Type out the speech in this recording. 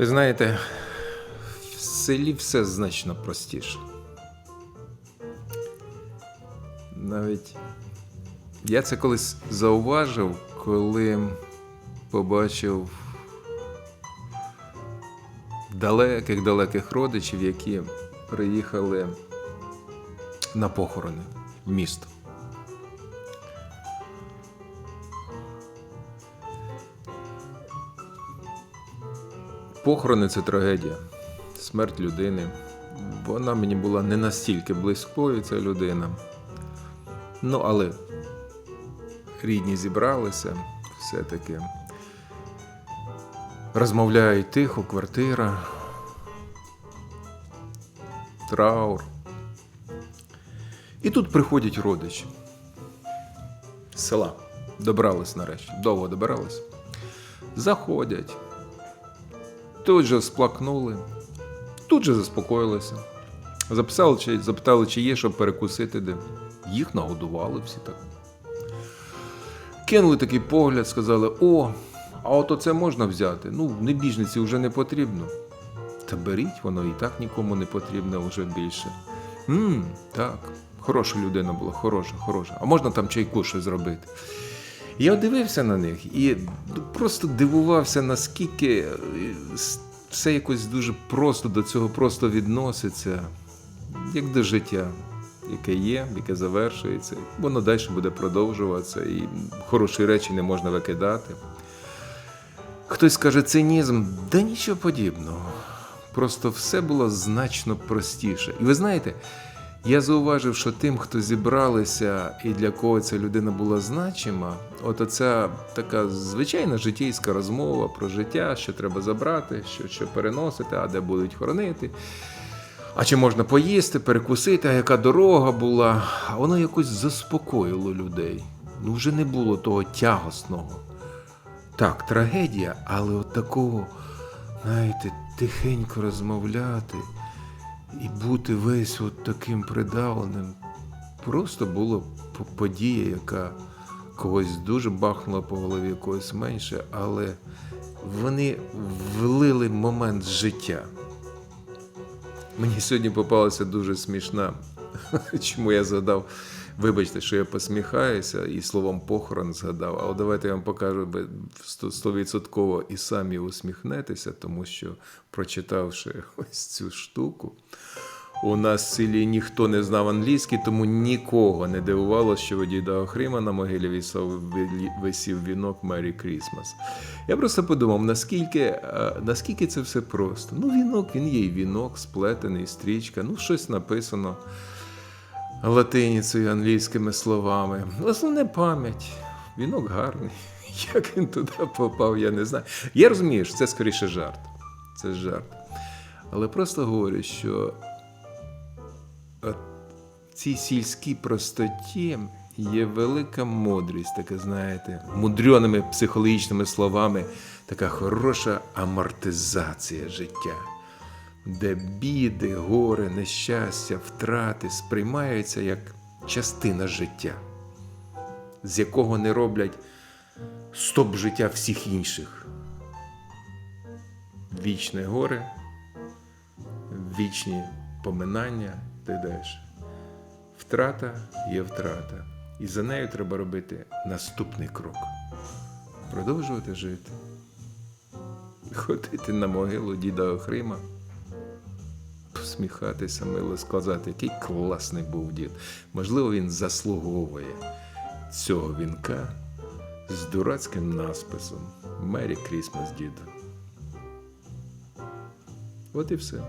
Ви знаєте, в селі все значно простіше. Навіть я це колись зауважив, коли побачив далеких-далеких родичів, які приїхали на похорони в місто. Похорони це трагедія, смерть людини. Вона мені була не настільки близькою, ця людина. Ну, але рідні зібралися все-таки. Розмовляють тихо, квартира, траур. І тут приходять родичі з села. Добрались нарешті, довго добирались. Заходять. Тут же сплакнули, тут же заспокоїлися. Записали, чи, запитали, чи є, щоб перекусити де. Їх нагодували всі так. Кинули такий погляд, сказали: о, а от оце можна взяти. Ну, небіжниці вже не потрібно. Та беріть, воно і так нікому не потрібне вже більше. Мм, так, хороша людина була, хороша, хороша. А можна там чайку щось зробити? Я дивився на них і просто дивувався, наскільки е, все якось дуже просто до цього просто відноситься, як до життя, яке є, яке завершується. Воно далі буде продовжуватися, і хороші речі не можна викидати. Хтось скаже цинізм, да нічого подібного. Просто все було значно простіше. І ви знаєте, я зауважив, що тим, хто зібралися і для кого ця людина була значима, от оця така звичайна житейська розмова про життя, що треба забрати, що, що переносити, а де будуть хоронити. А чи можна поїсти, перекусити, а яка дорога була? Воно якось заспокоїло людей. Ну вже не було того тягосного. Так, трагедія, але от такого, знаєте, тихенько розмовляти і бути весь от таким придавленим. Просто була подія, яка когось дуже бахнула по голові, когось менше, але вони влили момент життя. Мені сьогодні попалася дуже смішна. Чому я згадав? Вибачте, що я посміхаюся і словом похорон згадав. Але давайте я вам покажу стовідсотково і самі усміхнетеся, тому що, прочитавши ось цю штуку, у нас в селі ніхто не знав англійський, тому нікого не дивувало, що у діда Охрима на могилі висів вінок Мері Крісмас. Я просто подумав, наскільки, е, наскільки це все просто. Ну, вінок, він є і вінок, сплетений, стрічка, ну, щось написано латиницею, англійськими словами. Основне пам'ять. Вінок гарний. Як він туди попав, я не знаю. Я розумію, що це скоріше жарт. Це жарт. Але просто говорю, що в цій сільській простоті є велика мудрість, така, знаєте, мудреними психологічними словами, така хороша амортизація життя, де біди, горе, нещастя, втрати сприймаються як частина життя, з якого не роблять стоп життя всіх інших. Вічне горе, вічні поминання й далі. Втрата є втрата. І за нею треба робити наступний крок. Продовжувати жити. Ходити на могилу діда Охрима, посміхатися, мило сказати, який класний був дід. Можливо, він заслуговує цього вінка з дурацьким насписом Мері Крісмас діду. От і все.